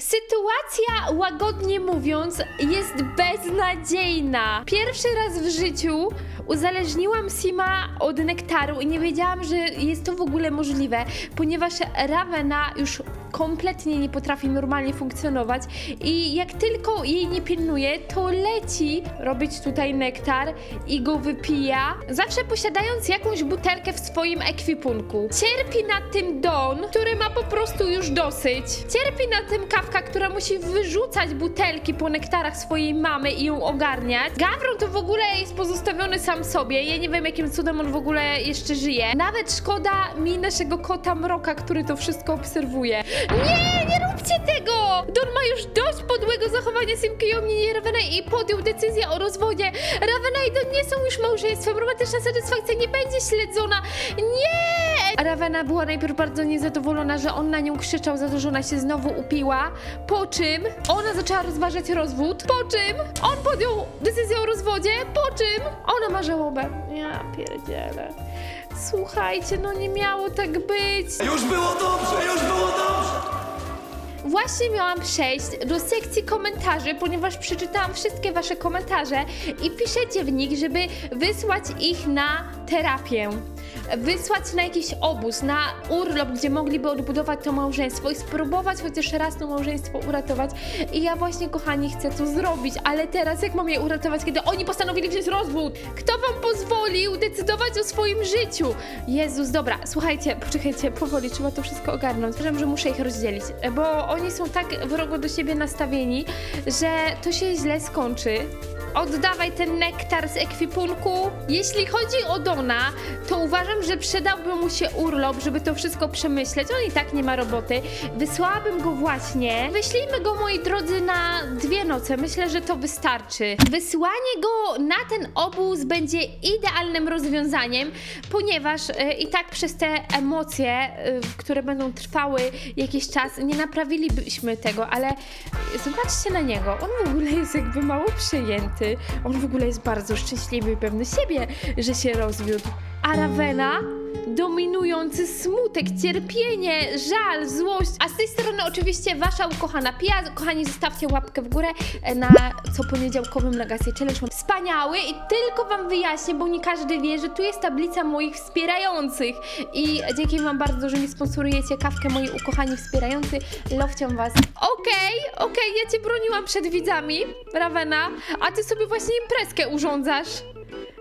Sytuacja, łagodnie mówiąc, jest beznadziejna. Pierwszy raz w życiu uzależniłam Sima od nektaru i nie wiedziałam, że jest to w ogóle możliwe, ponieważ Ravena już kompletnie nie potrafi normalnie funkcjonować i jak tylko jej nie pilnuje, to leci robić tutaj nektar i go wypija, zawsze posiadając jakąś butelkę w swoim ekwipunku. Cierpi na tym Don, który ma po prostu już dosyć. Cierpi na tym Kawka, która musi wyrzucać butelki po nektarach swojej mamy i ją ogarniać. Gawron to w ogóle jest pozostawiony sam sobie. Ja nie wiem, jakim cudem on w ogóle jeszcze żyje. Nawet szkoda mi naszego kota Mroka, który to wszystko obserwuje. Nie, nie róbcie tego! Don ma już dość podłego zachowania Simkiyomi i Ravena i podjął decyzję o rozwodzie. Ravena i Don nie są już małżeństwem. Romantyczna satysfakcja nie będzie śledzona. Nie! Ravena była najpierw bardzo niezadowolona, że on na nią krzyczał za to, że ona się znowu upiła. Po czym ona zaczęła rozważać rozwód. Po czym on podjął decyzję o rozwodzie. Po czym ona ma żałobę. Ja pierdzielę. Słuchajcie, no nie miało tak być. Już było dobrze, już było dobrze! Właśnie miałam przejść do sekcji komentarzy, ponieważ przeczytałam wszystkie wasze komentarze i piszecie w nich, żeby wysłać ich na terapię. Wysłać na jakiś obóz, na urlop, gdzie mogliby odbudować to małżeństwo i spróbować chociaż raz to małżeństwo uratować. I ja właśnie, kochani, chcę to zrobić, ale teraz jak mam je uratować, kiedy oni postanowili wziąć rozwód? Kto wam pozwolił decydować o swoim życiu? Jezus, dobra, słuchajcie, poczekajcie, powoli, trzeba to wszystko ogarnąć. Wiem, że muszę ich rozdzielić, bo oni są tak wrogo do siebie nastawieni, że to się źle skończy. Oddawaj ten nektar z ekwipunku. Jeśli chodzi o Dona, to uważam, że przydałby mu się urlop, żeby to wszystko przemyśleć. On i tak nie ma roboty. Wysłałabym go właśnie. Wyślijmy go, moi drodzy, na dwie noce. Myślę, że to wystarczy. Wysłanie go na ten obóz będzie idealnym rozwiązaniem, ponieważ e, i tak przez te emocje, e, które będą trwały jakiś czas, nie naprawilibyśmy tego, ale zobaczcie na niego. On w ogóle jest jakby mało przyjęty. On w ogóle jest bardzo szczęśliwy i pewny siebie, że się rozwiódł. A Ravena? Dominujący smutek, cierpienie, żal, złość. A z tej strony oczywiście wasza ukochana Pia. Kochani, zostawcie łapkę w górę e, na co poniedziałkowym Legacy Challenge. Wspaniały i tylko wam wyjaśnię, bo nie każdy wie, że tu jest tablica moich wspierających. I dzięki wam bardzo, że mi sponsorujecie kawkę moi ukochani wspierający. Lowcią was. Okej, okej, ja cię broniłam przed widzami, Ravena, a ty sobie właśnie imprezkę urządzasz.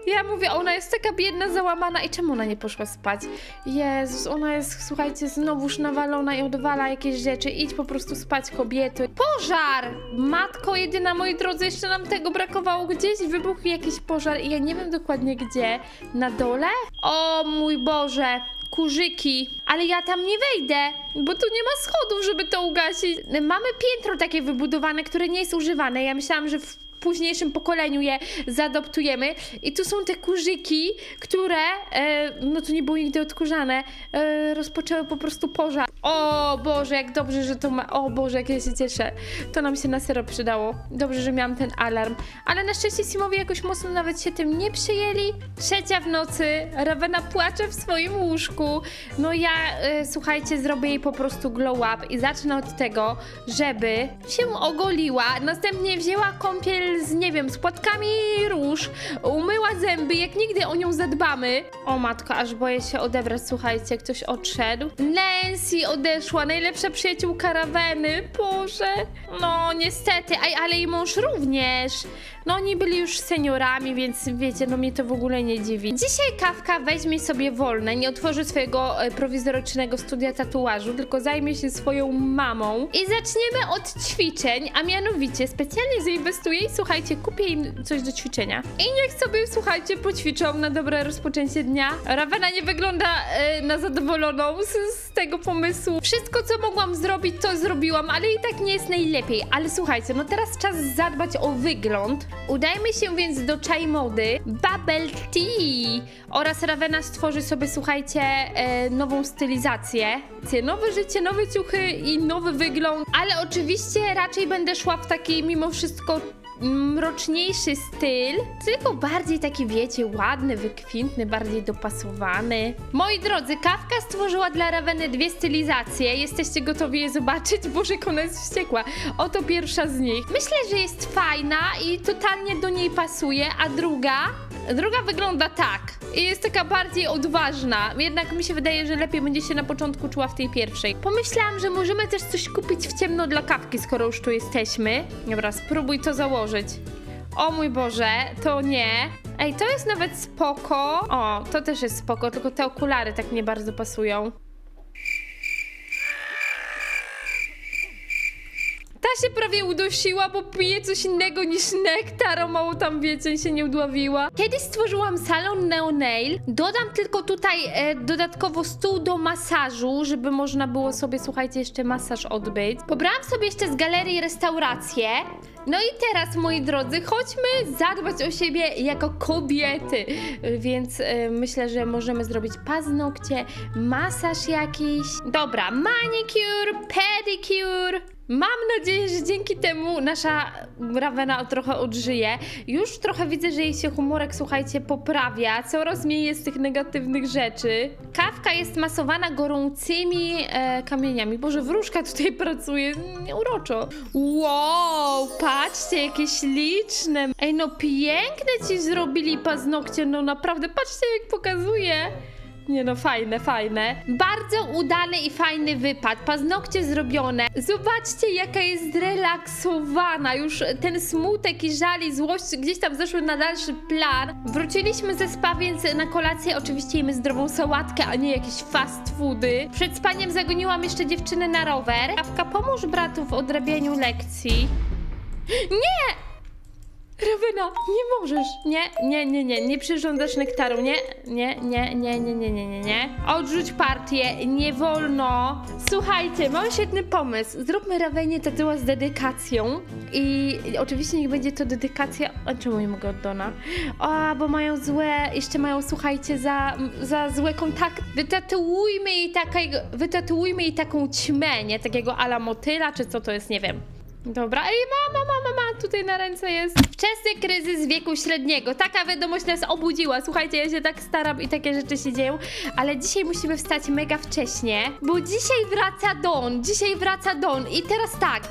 Ja mówię, ona jest taka biedna, załamana i czemu ona nie poszła spać? Jezus, ona jest, słuchajcie, znowuż nawalona i odwala jakieś rzeczy. Idź po prostu spać, kobieto. Pożar! Matko jedyna, moi drodzy, jeszcze nam tego brakowało. Gdzieś wybuchł jakiś pożar i ja nie wiem dokładnie gdzie. Na dole? O mój Boże! Kurzyki, ale ja tam nie wejdę, bo tu nie ma schodów, żeby to ugasić. Mamy piętro takie wybudowane, które nie jest używane. Ja myślałam, że w późniejszym pokoleniu je zaadoptujemy. I tu są te kurzyki, które, e, no to nie było nigdy odkurzane, e, rozpoczęły po prostu pożar. O Boże, jak dobrze, że to ma. O Boże, jak ja się cieszę. To nam się na serio przydało. Dobrze, że miałam ten alarm. Ale na szczęście Simowi jakoś mocno nawet się tym nie przejęli. Trzecia w nocy, Ravena płacze w swoim łóżku. No ja, e, słuchajcie, zrobię jej po prostu glow up i zacznę od tego, żeby się ogoliła, następnie wzięła kąpiel z, nie wiem, z płatkami róż, umyła zęby, jak nigdy o nią zadbamy. O matko, aż boję się odebrać, słuchajcie, jak ktoś odszedł. Nancy odeszła, najlepsza przyjaciółka Raveny, Boże. No, niestety, Aj, ale jej mąż również. No, oni byli już seniorami, więc wiecie, no mnie to w ogóle nie dziwi. Dzisiaj Kawka weźmie sobie wolne, nie otworzy swojego e, prowizorycznego studia tatuażu, tylko zajmie się swoją mamą. I zaczniemy od ćwiczeń, a mianowicie specjalnie zainwestuję i kupię im coś do ćwiczenia. I niech sobie, słuchajcie, poćwiczą na dobre rozpoczęcie dnia. Ravena nie wygląda e, na zadowoloną z, z tego pomysłu. Wszystko, co mogłam zrobić, to zrobiłam, ale i tak nie jest najlepiej. Ale słuchajcie, no teraz czas zadbać o wygląd. Udajmy się więc do czaj mody Bubble Tea oraz Ravena stworzy sobie, słuchajcie, e, nową stylizację. Nowe życie, nowe ciuchy i nowy wygląd, ale oczywiście raczej będę szła w taki mimo wszystko mroczniejszy styl, tylko bardziej taki, wiecie, ładny, wykwintny, bardziej dopasowany. Moi drodzy, Kawka stworzyła dla Raveny dwie stylizacje. Jesteście gotowi je zobaczyć? Boże, ona jest wściekła. Oto pierwsza z nich. Myślę, że jest fajna i totalnie do niej pasuje, a druga... Druga wygląda tak i jest taka bardziej odważna. Jednak mi się wydaje, że lepiej będzie się na początku czuła w tej pierwszej. Pomyślałam, że możemy też coś kupić w ciemno dla kawki, skoro już tu jesteśmy. Dobra, spróbuj to założyć. O mój Boże, to nie. Ej, to jest nawet spoko. O, to też jest spoko, tylko te okulary tak nie bardzo pasują. Się prawie udusiła, bo pije coś innego niż nektar, o mało tam wiecie, się nie udławiła. Kiedyś stworzyłam salon Neo Nail. Dodam tylko tutaj e, dodatkowo stół do masażu, żeby można było sobie, słuchajcie, jeszcze masaż odbyć. Pobrałam sobie jeszcze z galerii restaurację. No i teraz, moi drodzy, chodźmy zadbać o siebie jako kobiety. Więc e, myślę, że możemy zrobić paznokcie, masaż jakiś. Dobra, manicure, pedicure. Mam nadzieję, że dzięki temu nasza Ravena trochę odżyje. Już trochę widzę, że jej się humorek, słuchajcie, poprawia. Coraz mniej jest tych negatywnych rzeczy. Kawka jest masowana gorącymi e, kamieniami. Boże, wróżka tutaj pracuje. Uroczo. Wow, patrzcie, jakie śliczne. Ej, no piękne ci zrobili paznokcie. No naprawdę, patrzcie, jak pokazuje. Nie no, fajne, fajne. Bardzo udany i fajny wypad. Paznokcie zrobione. Zobaczcie, jaka jest zrelaksowana. Już ten smutek i żal i złość gdzieś tam zeszły na dalszy plan. Wróciliśmy ze spa, więc na kolację oczywiście jemy zdrową sałatkę, a nie jakieś fast foody. Przed spaniem zagoniłam jeszcze dziewczynę na rower. Kawka, pomóż bratu w odrabianiu lekcji. Nie! Rawena, nie możesz. Nie, nie, nie, nie, nie przyrządzasz nektaru. Nie, nie, nie, nie, nie, nie, nie, nie, nie. Odrzuć partię, nie wolno. Słuchajcie, mam świetny pomysł. Zróbmy Rawenie tatuaż z dedykacją. I oczywiście niech będzie to dedykacja. A czemu nie mogę od Dona? A, bo mają złe, jeszcze mają, słuchajcie, za, za złe kontakty. Wytatuujmy jej, takiego, wytatuujmy jej taką ćmę, nie? Takiego ala motyla, czy co to jest, nie wiem. Dobra, ej, mama, mama, mama, tutaj na ręce jest. Wczesny kryzys wieku średniego. Taka wiadomość nas obudziła. Słuchajcie, ja się tak staram i takie rzeczy się dzieją, ale dzisiaj musimy wstać mega wcześnie, bo dzisiaj wraca Don. Dzisiaj wraca Don. I teraz tak,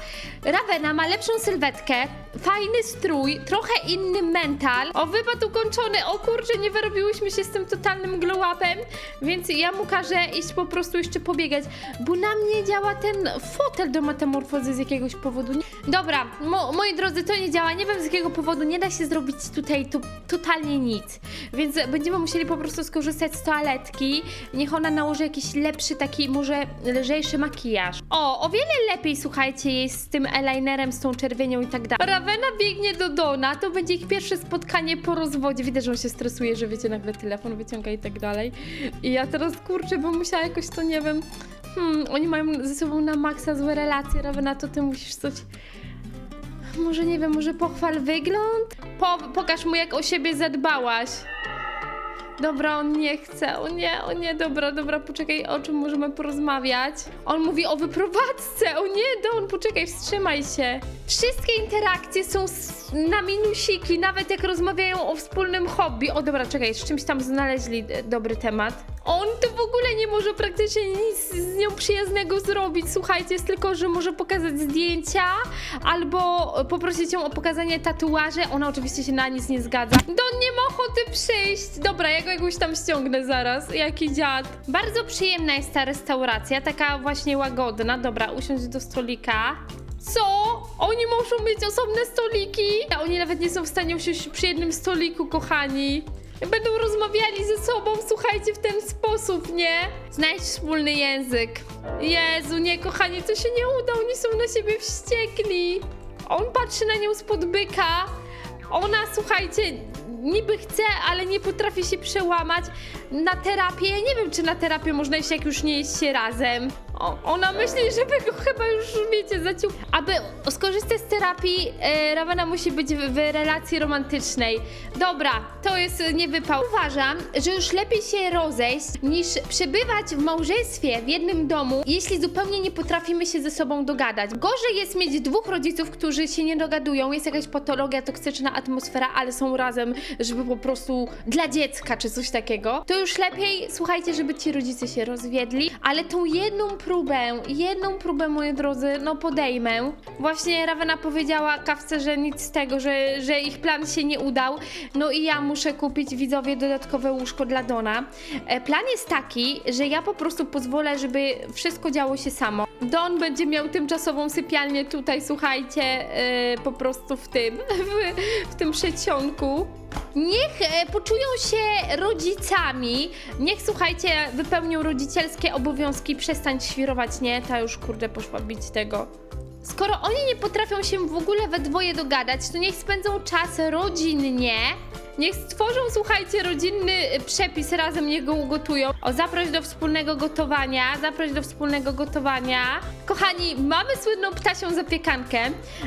Ravena ma lepszą sylwetkę, fajny strój, trochę inny mental. O, wypad ukończony. O kurczę, nie wyrobiłyśmy się z tym totalnym glow-upem, więc ja mu każę iść po prostu jeszcze pobiegać, bo na mnie działa ten fotel do metamorfozy z jakiegoś powodu. Dobra, mo, moi drodzy, to nie działa. Nie wiem z jakiego powodu. Nie da się zrobić tutaj tu, totalnie nic. Więc będziemy musieli po prostu skorzystać z toaletki. Niech ona nałoży jakiś lepszy, taki może lżejszy makijaż. O, o wiele lepiej, słuchajcie, jest z tym eyelinerem, z tą czerwienią i tak dalej. Ravena biegnie do Dona. To będzie ich pierwsze spotkanie po rozwodzie. Widać, że on się stresuje, że wiecie, nagle telefon wyciąga i tak dalej. I ja teraz kurczę, bo musiała jakoś to, nie wiem... Hmm, oni mają ze sobą na maksa złe relacje, Ravena, to ty musisz coś... Może nie wiem, może pochwal wygląd? Po, pokaż mu, jak o siebie zadbałaś. Dobra, on nie chce. O nie, o nie, dobra, dobra, poczekaj, o czym możemy porozmawiać? On mówi o wyprowadzce. O nie, Don, poczekaj, wstrzymaj się. Wszystkie interakcje są na minusiki, nawet jak rozmawiają o wspólnym hobby. O dobra, czekaj, z czymś tam znaleźli e, dobry temat. On to w ogóle nie może praktycznie nic z nią przyjaznego zrobić. Słuchajcie, jest tylko, że może pokazać zdjęcia albo poprosić ją o pokazanie tatuaży. Ona oczywiście się na nic nie zgadza. Don nie ma ochoty przyjść. Dobra, ja go jakoś tam ściągnę zaraz. Jaki dziad. Bardzo przyjemna jest ta restauracja, taka właśnie łagodna. Dobra, usiądź do stolika. Co? Oni muszą mieć osobne stoliki? A oni nawet nie są w stanie usiąść przy jednym stoliku, kochani. Będą rozmawiali ze sobą, słuchajcie, w ten sposób, nie? Znajdź wspólny język. Jezu, nie, kochani, to się nie uda, oni są na siebie wściekli. On patrzy na nią spod byka. Ona, słuchajcie, niby chce, ale nie potrafi się przełamać. Na terapię. Nie wiem, czy na terapię można iść, jak już nie jest się razem. O, ona myśli, żeby go chyba już, wiecie, zaciął. Aby skorzystać z terapii, e, musi być w, w relacji romantycznej. Dobra, to jest e, nie wypał. Uważam, że już lepiej się rozejść, niż przebywać w małżeństwie w jednym domu, jeśli zupełnie nie potrafimy się ze sobą dogadać. Gorzej jest mieć dwóch rodziców, którzy się nie dogadują, jest jakaś patologia, toksyczna atmosfera, ale są razem, żeby po prostu dla dziecka czy coś takiego. To już lepiej, słuchajcie, żeby ci rodzice się rozwiedli, ale tą jedną próbę, jedną próbę, moi drodzy, no podejmę. Właśnie Ravena powiedziała kawce, że nic z tego, że, że ich plan się nie udał. No i ja muszę kupić widzowie dodatkowe łóżko dla Dona. E, plan jest taki, że ja po prostu pozwolę, żeby wszystko działo się samo. Don będzie miał tymczasową sypialnię tutaj, słuchajcie, e, po prostu w tym, w, w tym przedsionku. Niech e, poczują się rodzicami, niech słuchajcie, wypełnią rodzicielskie obowiązki, przestań świrować, nie, ta już kurde poszła bić tego. Skoro oni nie potrafią się w ogóle we dwoje dogadać, to niech spędzą czas rodzinnie. Niech stworzą, słuchajcie, rodzinny przepis, razem niech go ugotują. O, zaproś do wspólnego gotowania, zaproś do wspólnego gotowania. Kochani, mamy słynną ptasią zapiekankę.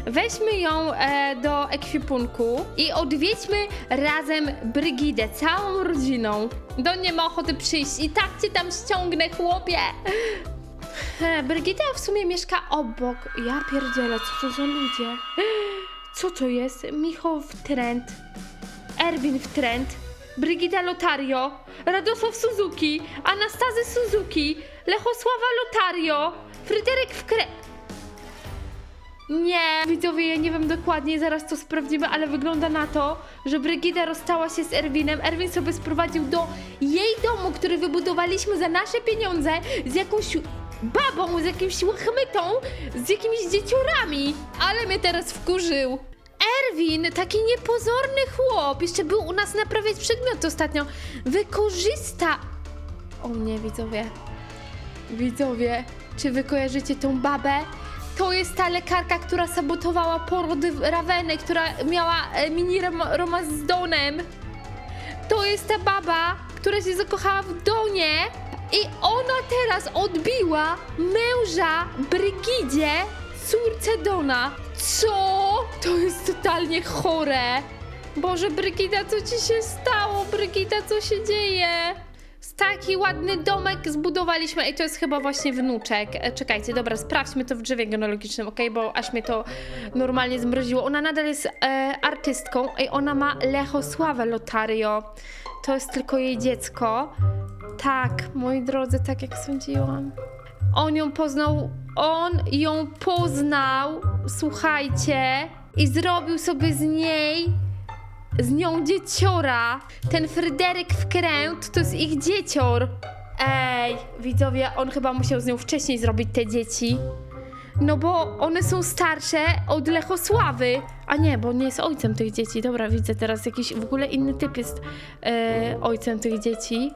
Weźmy ją e, do ekwipunku i odwiedźmy razem Brygidę, całą rodziną. Do nie ma ochoty przyjść i tak cię tam ściągnę, chłopie. E, Brygida w sumie mieszka obok. Ja pierdzielę, co to za ludzie? Co to jest? Michał w trend. Erwin w trend. Brygida Lotario. Radosław Suzuki. Anastazy Suzuki. Lechosława Lotario. Fryderyk w kre... Nie, widzowie, ja nie wiem dokładnie, zaraz to sprawdzimy, ale wygląda na to, że Brygida rozstała się z Erwinem. Erwin sobie sprowadził do jej domu, który wybudowaliśmy za nasze pieniądze, z jakąś babą, z jakimś łachmytą, z jakimiś dzieciorami. Ale mnie teraz wkurzył. Erwin, taki niepozorny chłop, jeszcze był u nas naprawiać przedmioty ostatnio, wykorzysta... O nie, widzowie. Widzowie, czy wy kojarzycie tą babę? To jest ta lekarka, która sabotowała porody Raveny, która miała e, mini rom romans z Donem. To jest ta baba, która się zakochała w Donie i ona teraz odbiła męża Brygidzie, córce Dona. Co? To jest totalnie chore. Boże, Brygida, co ci się stało? Brygida, co się dzieje? Taki ładny domek zbudowaliśmy. i to jest chyba właśnie wnuczek. E, Czekajcie, dobra, sprawdźmy to w drzewie genealogicznym, ok? Bo aż mnie to normalnie zmroziło. Ona nadal jest e, artystką i ona ma Lechosławę Lotario. To jest tylko jej dziecko. Tak, moi drodzy, tak jak sądziłam. On ją poznał, on ją poznał, słuchajcie, i zrobił sobie z niej z nią dzieciora. Ten Fryderyk w kręt to jest ich dziecior. Ej, widzowie, on chyba musiał z nią wcześniej zrobić te dzieci. No bo one są starsze od Lechosławy. A nie, bo nie jest ojcem tych dzieci. Dobra, widzę teraz jakiś w ogóle inny typ jest e, ojcem tych dzieci.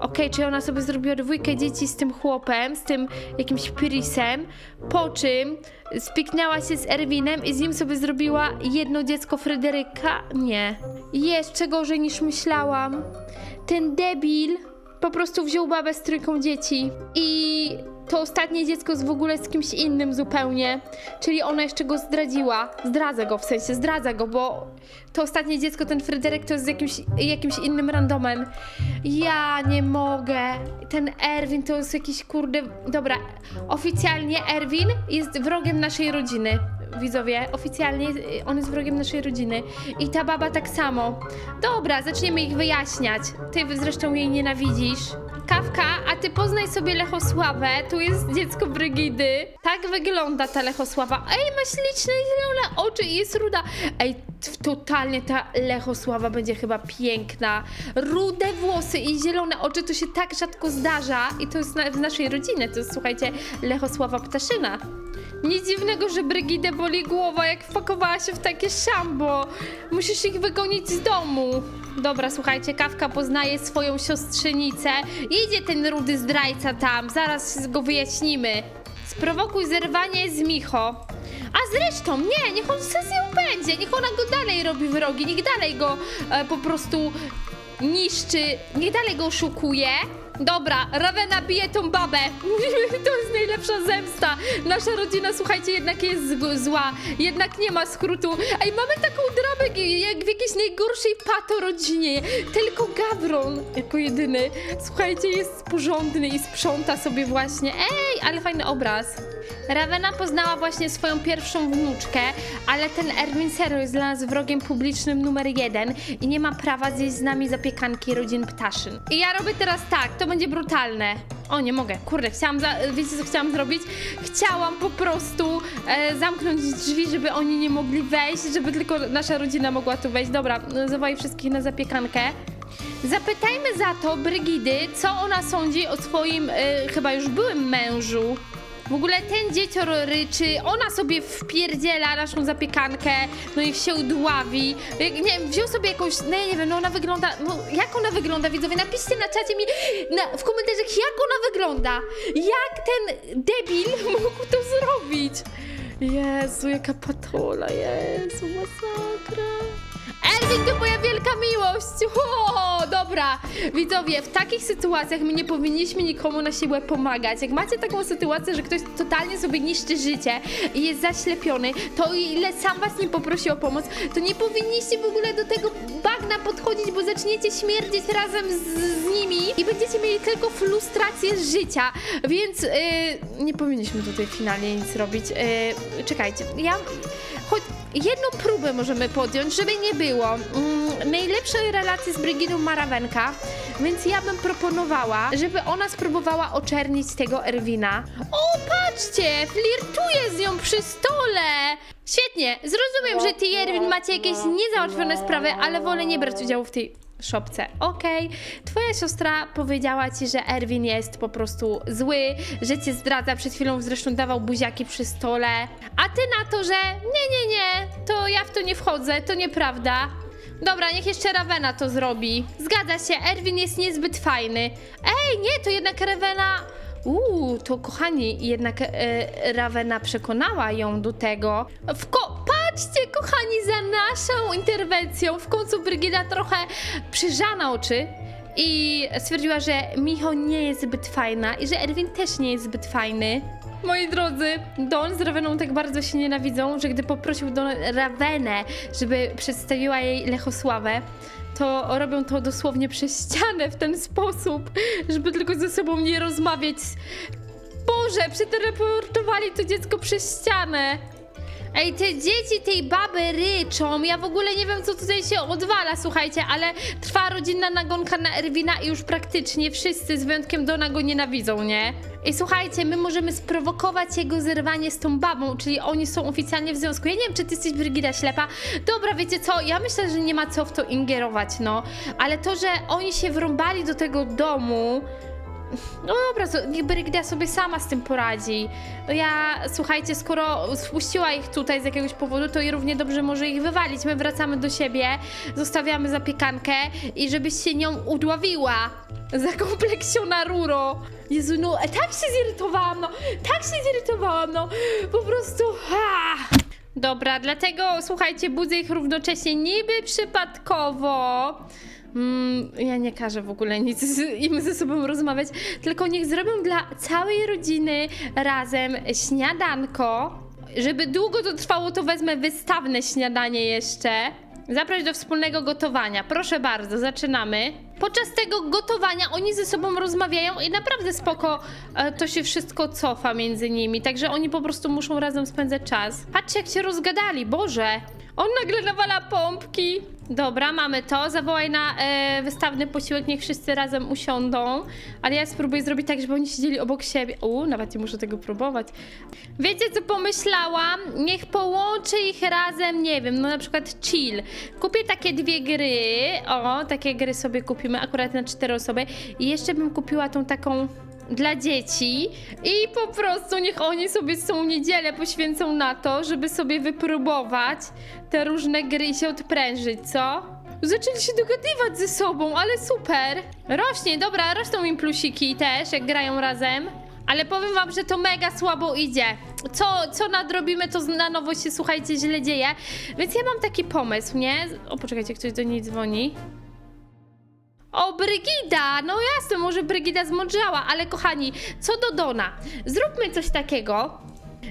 Okej, czyli ona sobie zrobiła dwójkę dzieci z tym chłopem, z tym jakimś Pirisem, po czym spiknęła się z Erwinem i z nim sobie zrobiła jedno dziecko Fryderyka? Nie. Jeszcze gorzej niż myślałam. Ten debil po prostu wziął babę z trójką dzieci i to ostatnie dziecko jest w ogóle z kimś innym zupełnie, czyli ona jeszcze go zdradziła. Zdradza go, w sensie zdradza go, bo to ostatnie dziecko, ten Fryderyk, to jest z jakimś, jakimś innym randomem. Ja nie mogę. Ten Erwin to jest jakiś kurde... Dobra, oficjalnie Erwin jest wrogiem naszej rodziny. Widzowie, oficjalnie y, on jest wrogiem naszej rodziny. I ta baba tak samo. Dobra, zaczniemy ich wyjaśniać. Ty zresztą jej nienawidzisz. Kawka, a ty poznaj sobie Lechosławę. Tu jest dziecko Brygidy. Tak wygląda ta Lechosława. Ej, ma śliczne zielone oczy i jest ruda. Ej, totalnie ta Lechosława będzie chyba piękna. Rude włosy i zielone oczy to się tak rzadko zdarza. I to jest na, w naszej rodzinie. To jest, słuchajcie, Lechosława Ptaszyna. Nic dziwnego, że Brygidę boli głowa, jak wpakowała się w takie szambo. Musisz ich wygonić z domu. Dobra, słuchajcie, Kawka poznaje swoją siostrzenicę. Idzie ten rudy zdrajca tam, zaraz go wyjaśnimy. Sprowokuj zerwanie z Micho. A zresztą, nie, niech on z nią będzie, niech ona go dalej robi wrogi, niech dalej go e, po prostu niszczy, niech dalej go oszukuje. Dobra, Ravena bije tą babę. To jest najlepsza zemsta. Nasza rodzina, słuchajcie, jednak jest zła. Jednak nie ma skrótu. Ej, mamy taką dramę jak w jakiejś najgorszej pato rodzinie. Tylko Gawron jako jedyny, słuchajcie, jest porządny i sprząta sobie właśnie. Ej, ale fajny obraz. Ravena poznała właśnie swoją pierwszą wnuczkę, ale ten Erwin Sero jest dla nas wrogiem publicznym numer jeden i nie ma prawa zjeść z nami zapiekanki rodzin ptaszyn. I ja robię teraz tak, to będzie brutalne. O, nie mogę, kurde, chciałam, za, wiecie co chciałam zrobić? Chciałam po prostu e, zamknąć drzwi, żeby oni nie mogli wejść, żeby tylko nasza rodzina mogła tu wejść. Dobra, zawołaj wszystkich na zapiekankę. Zapytajmy za to Brygidy, co ona sądzi o swoim e, chyba już byłym mężu. W ogóle ten dziecior ryczy, ona sobie wpierdziela naszą zapiekankę, no i się udławi. Jak, Nie wiem, wziął sobie jakąś, no ja nie wiem, no ona wygląda, no jak ona wygląda, widzowie, napiszcie na czacie mi na, w komentarzach, jak ona wygląda. Jak ten debil mógł to zrobić. Jezu, jaka patola, Jezu, masakra. Erwin to moja wielka miłość! O, dobra. Widzowie, w takich sytuacjach my nie powinniśmy nikomu na siłę pomagać. Jak macie taką sytuację, że ktoś totalnie sobie niszczy życie i jest zaślepiony, to ile sam was nie poprosi o pomoc, to nie powinniście w ogóle do tego bagna podchodzić, bo zaczniecie śmierdzić razem z, z nimi i będziecie mieli tylko frustrację z życia. Więc yy, nie powinniśmy tutaj finalnie nic robić. Yy, czekajcie, ja... Jedną próbę możemy podjąć, żeby nie było. Mm, najlepszej relacji z Brygidą Marawenka, więc ja bym proponowała, żeby ona spróbowała oczernić tego Erwina. O, patrzcie, flirtuje z nią przy stole. Świetnie, zrozumiem, że ty i Erwin macie jakieś niezałatwione sprawy, ale wolę nie brać udziału w tej szopce. Okej, twoja siostra powiedziała ci, że Erwin jest po prostu zły, że cię zdradza, przed chwilą zresztą dawał buziaki przy stole, a ty na to, że nie, nie, nie, to ja w to nie wchodzę, to nieprawda. Dobra, niech jeszcze Ravena to zrobi. Zgadza się, Erwin jest niezbyt fajny. Ej, nie, to jednak Ravena... Uuu, to kochani, jednak e, Ravena przekonała ją do tego. W ko patrzcie, kochani, za naszą interwencją w końcu Brygida trochę przyżana oczy i stwierdziła, że Micho nie jest zbyt fajna i że Erwin też nie jest zbyt fajny. Moi drodzy, Don z Raveną tak bardzo się nienawidzą, że gdy poprosił Don Ravenę, żeby przedstawiła jej Lechosławę, to robią to dosłownie przez ścianę w ten sposób, żeby tylko ze sobą nie rozmawiać. Boże, przeteleportowali to dziecko przez ścianę. Ej, te dzieci tej baby ryczą. Ja w ogóle nie wiem, co tutaj się odwala, słuchajcie, ale trwa rodzinna nagonka na Erwina i już praktycznie wszyscy, z wyjątkiem Dona, go nienawidzą, nie? I słuchajcie, my możemy sprowokować jego zerwanie z tą babą, czyli oni są oficjalnie w związku. Ja nie wiem, czy ty jesteś Brygida ślepa. Dobra, wiecie co, ja myślę, że nie ma co w to ingerować, no. Ale to, że oni się wrąbali do tego domu... No dobra, so- niech Brygida sobie sama z tym poradzi. No ja, słuchajcie, skoro spuściła ich tutaj z jakiegoś powodu, to i równie dobrze może ich wywalić. My wracamy do siebie, zostawiamy zapiekankę i żebyś się nią udławiła. Zakompleksiona ruro. Jezu, no e, tak się zirytowałam, no, tak się zirytowałam, no, po prostu, ha! Dobra, dlatego słuchajcie, budzę ich równocześnie niby przypadkowo. Mm, ja nie każę w ogóle nic z, im ze sobą rozmawiać, tylko niech zrobią dla całej rodziny razem śniadanko. Żeby długo to trwało, to wezmę wystawne śniadanie jeszcze. Zaprać do wspólnego gotowania. Proszę bardzo, zaczynamy. Podczas tego gotowania oni ze sobą rozmawiają i naprawdę spoko e, to się wszystko cofa między nimi, także oni po prostu muszą razem spędzać czas. Patrzcie jak się rozgadali, Boże! On nagle nawala pompki. Dobra, mamy to. Zawołaj na e, wystawny posiłek, niech wszyscy razem usiądą. Ale ja spróbuję zrobić tak, żeby oni siedzieli obok siebie. U, nawet nie muszę tego próbować. Wiecie, co pomyślałam? Niech połączy ich razem, nie wiem, no na przykład chill. Kupię takie dwie gry. O, takie gry sobie kupimy akurat na cztery osoby. I jeszcze bym kupiła tą taką dla dzieci i po prostu niech oni sobie tą niedzielę poświęcą na to, żeby sobie wypróbować te różne gry i się odprężyć, co? Zaczęli się dogadywać ze sobą, ale super! Rośnie, dobra, rosną im plusiki też, jak grają razem. Ale powiem wam, że to mega słabo idzie. Co, co nadrobimy, to na nowo się, słuchajcie, źle dzieje. Więc ja mam taki pomysł, nie? O, poczekajcie, ktoś do niej dzwoni. O, Brygida! No jasne, może Brygida zmądrzała, ale kochani, co do Dona, zróbmy coś takiego,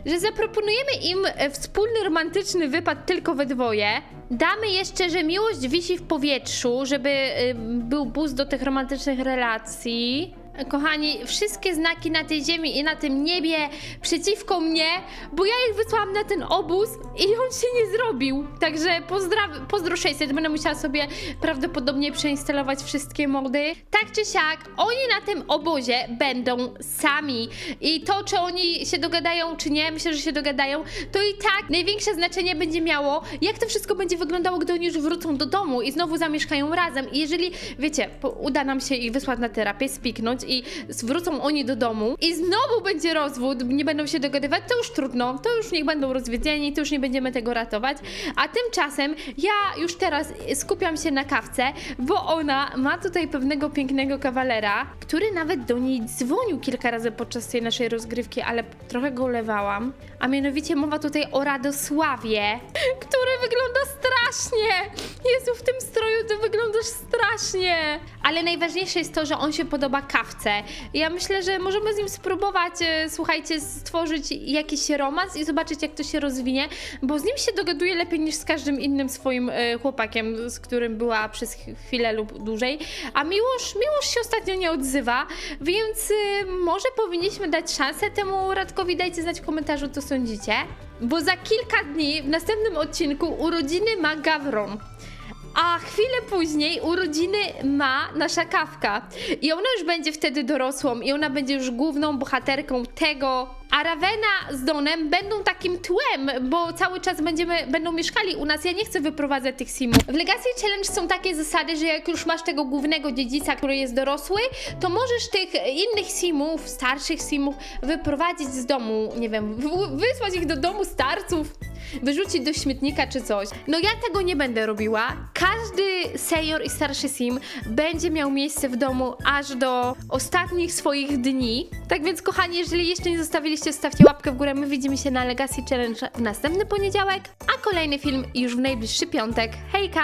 że zaproponujemy im e, wspólny romantyczny wypad tylko we dwoje. Damy jeszcze, że miłość wisi w powietrzu, żeby y, był boost do tych romantycznych relacji. Kochani, wszystkie znaki na tej ziemi i na tym niebie przeciwko mnie, bo ja ich wysłałam na ten obóz i on się nie zrobił. Także pozdraw, pozdro 600, będę musiała sobie prawdopodobnie przeinstalować wszystkie mody. Tak czy siak, oni na tym obozie będą sami. I to, czy oni się dogadają, czy nie, myślę, że się dogadają, to i tak największe znaczenie będzie miało, jak to wszystko będzie wyglądało, gdy oni już wrócą do domu i znowu zamieszkają razem. I jeżeli, wiecie, uda nam się ich wysłać na terapię, spiknąć i wrócą oni do domu i znowu będzie rozwód, nie będą się dogadywać, to już trudno, to już niech będą rozwiedzeni, to już nie będziemy tego ratować. A tymczasem ja już teraz skupiam się na kawce, bo ona ma tutaj pewnego pięknego kawalera, który nawet do niej dzwonił kilka razy podczas tej naszej rozgrywki, ale trochę go ulewałam. A mianowicie mowa tutaj o Radosławie, który wygląda strasznie. Jezu, w tym stroju ty wyglądasz strasznie. Ale najważniejsze jest to, że on się podoba kawce. Ja myślę, że możemy z nim spróbować, e, słuchajcie, stworzyć jakiś romans i zobaczyć, jak to się rozwinie, bo z nim się dogaduje lepiej niż z każdym innym swoim e, chłopakiem, z którym była przez chwilę lub dłużej. A Miłosz, Miłosz się ostatnio nie odzywa, więc e, może powinniśmy dać szansę temu Radkowi. Dajcie znać w komentarzu, co sądzicie. Bo za kilka dni w następnym odcinku urodziny ma Gawron. A chwilę później urodziny ma nasza kawka. I ona już będzie wtedy dorosłą i ona będzie już główną bohaterką tego. A Ravena z Donem będą takim tłem, bo cały czas będziemy, będą mieszkali u nas. Ja nie chcę wyprowadzać tych simów. W Legacy Challenge są takie zasady, że jak już masz tego głównego dziedzica, który jest dorosły, to możesz tych innych simów, starszych simów wyprowadzić z domu, nie wiem, wysłać ich do domu starców wyrzucić do śmietnika czy coś. No ja tego nie będę robiła. Każdy senior i starszy sim będzie miał miejsce w domu aż do ostatnich swoich dni. Tak więc kochani, jeżeli jeszcze nie zostawiliście, zostawcie łapkę w górę. My widzimy się na Legacy Challenge w następny poniedziałek, a kolejny film już w najbliższy piątek. Hejka!